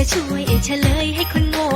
จะช่วยเอเฉลยให้คนโง่